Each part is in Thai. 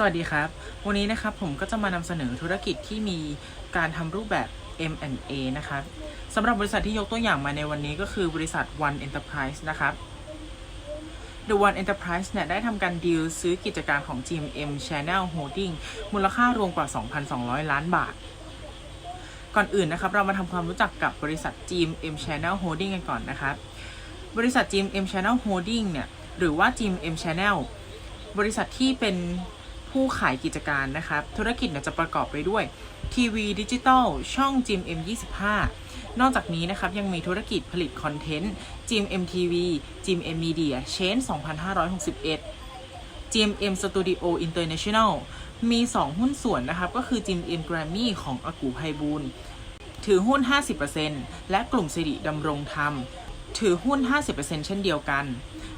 สวัสดีครับ วันนี้นะครับผมก็จะมานำเสนอธุรกิจที่มีการทำรูปแบบ M&A นะครับสำหรับบริษัทที่ยกตัวอย่างมาในวันนี้ก็คือบริษัท One Enterprise นะครับ The One Enterprise เนี่ยได้ทำการดีลซื้อกิจการของ GMM Channel Holding มูลค่ารวมกว่า 2,200 ล้านบาท ก่อนอื่นนะครับ เรามาทำความรู้จักกับบริษัท GMM Channel Holding กันก่อนนะครับ บริษัท GMM Channel Holding เนี่ยหรือว่า GMM Channel บริษัทที่เป็น ผู้ขายกิจการนะครับ ธุรกิจเนี่ยจะประกอบไปด้วยทีวีดิจิตอลช่อง GMM 25 นอกจากนี้นะครับยังมีธุรกิจผลิตคอนเทนต์ GMM TV GMM Media Change 2561 GMM Studio International มี 2 หุ้นส่วนนะครับ ก็คือ GMM Grammy ของอากูไพบูลถือหุ้น 50%และกลุ่มสิริดำรงธรรม ถือหุ้น 50%เช่นเดียวกัน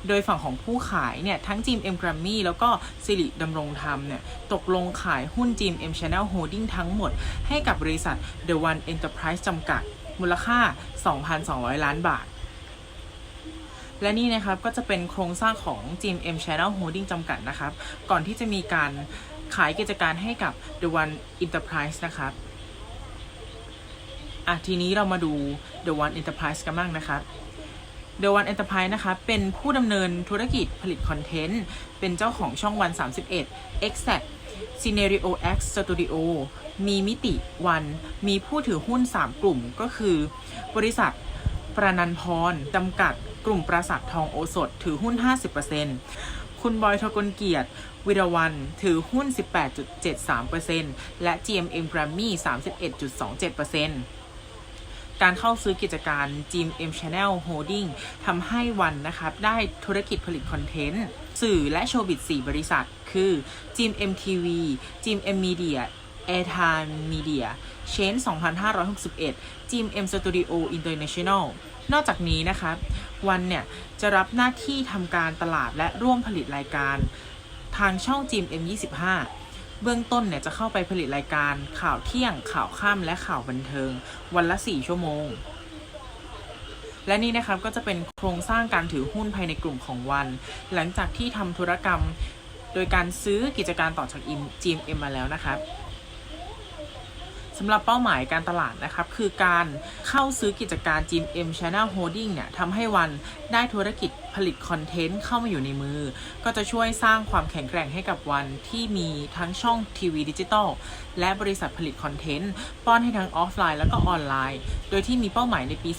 โดยฝั่งของผู้ขายเนี่ย ทั้ง GMM Grammy แล้วก็สิริดำรงธรรมเนี่ย ตกลงขายหุ้น GMM Channel Holding ทั้งหมด ให้กับบริษัท The One Enterprise จำกัด มูลค่า 2,200 ล้านบาท และนี่นะครับ ก็จะเป็นโครงสร้างของ GMM Channel Holding จำกัดนะครับ ก่อนที่จะมีการขายกิจการให้กับ The One Enterprise นะครับอะทีนี้เรามาดู The One Enterprise กันบ้างนะครับ The One Enterprise นะคะ เป็นผู้ดำเนินธุรกิจผลิตคอนเทนต์ เป็นเจ้าของช่องวัน 31 Exact Scenario X Studio มีมิติวัน มีผู้ถือหุ้น 3 กลุ่มก็คือ บริษัทประนันพรจำกัดกลุ่มปราสาททองโอสถ ถือหุ้น 50%คุณบอยทกลเกียรติ วิรวันถือหุ้น 18.73%และ GMM Grammy 31.27% การเข้าซื้อกิจการ GMM Channel Holding ทำให้วันนะครับได้ธุรกิจผลิตคอนเทนต์สื่อและโชว์บิต4บริษัท คือ GMM TV GMM Media Airtime Media Change 2561 GMM Studio International นอกจากนี้นะครับวันเนี่ย จะรับหน้าที่ทำการตลาดและร่วมผลิตรายการ ทางช่อง GMM 25 เบื้องต้นเนี่ยจะเข้าไปผลิตรายการข่าวเที่ยง ข่าวค่ำและข่าวบันเทิง วันละ 4 ชั่วโมง และนี่นะครับก็จะเป็นโครงสร้างการถือหุ้นภายในกลุ่มของวัน หลังจากที่ทำธุรกรรม โดยการซื้อกิจการต่อจาก GMM มาแล้วนะครับ สำหรับเป้าหมายการตลาดนะครับ คือการเข้าซื้อกิจการ GMM Channel Holding เนี่ยทำให้วันได้ธุรกิจผลิตคอนเทนต์เข้ามาอยู่ในมือ ก็จะช่วยสร้างความแข็งแกร่งให้กับวันที่มีทั้งช่องทีวีดิจิตอลและบริษัทผลิตคอนเทนต์ ป้อนให้ทั้งออฟไลน์แล้วก็ออนไลน์ โดยที่มีเป้าหมายในปี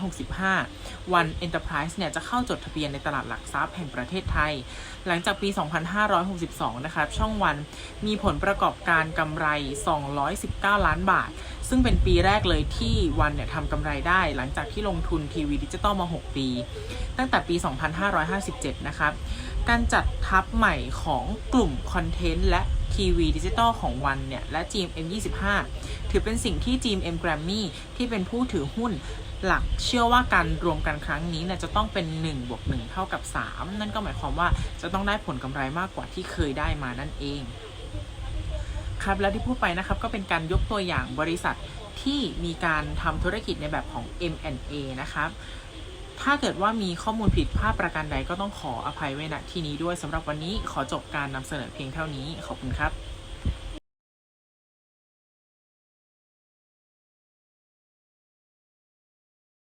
2565 วัน Enterprise เนี่ยจะเข้าจดทะเบียนในตลาดหลักทรัพย์แห่งประเทศไทย หลังจากปี 2562 นะครับ ช่องวันมีผลประกอบการกำไร 219ล้านบาท ซึ่งเป็นปีแรกเลยที่วันเนี่ยทำกำไรได้หลังจากที่ลงทุนทีวีดิจิตอลมา 6 ปี ตั้งแต่ปี 2557 นะครับ การจัดทัพใหม่ของกลุ่มคอนเทนต์และทีวีดิจิตอลของวันเนี่ย และ GMM 25 ถือเป็นสิ่งที่ GMM Grammy ที่เป็นผู้ถือหุ้นหลักเชื่อว่าการรวมกันครั้งนี้เนี่ยจะต้องเป็น1บวก1เท่ากับ 3 นั่นก็หมายความว่าจะต้องได้ผลกำไรมากกว่าที่เคยได้มานั่นเอง ครับแล้วที่พูดไปนะครับก็เป็นการยกตัวอย่างบริษัทที่มีการทำธุรกิจในแบบของ M&A นะครับ ถ้าเกิดว่ามีข้อมูลผิดพลาดประการใดก็ต้องขออภัยไว้ณที่นี้ด้วยสำหรับวันนี้ขอจบการนำเสนอเพียงเท่านี้ ขอบคุณครับ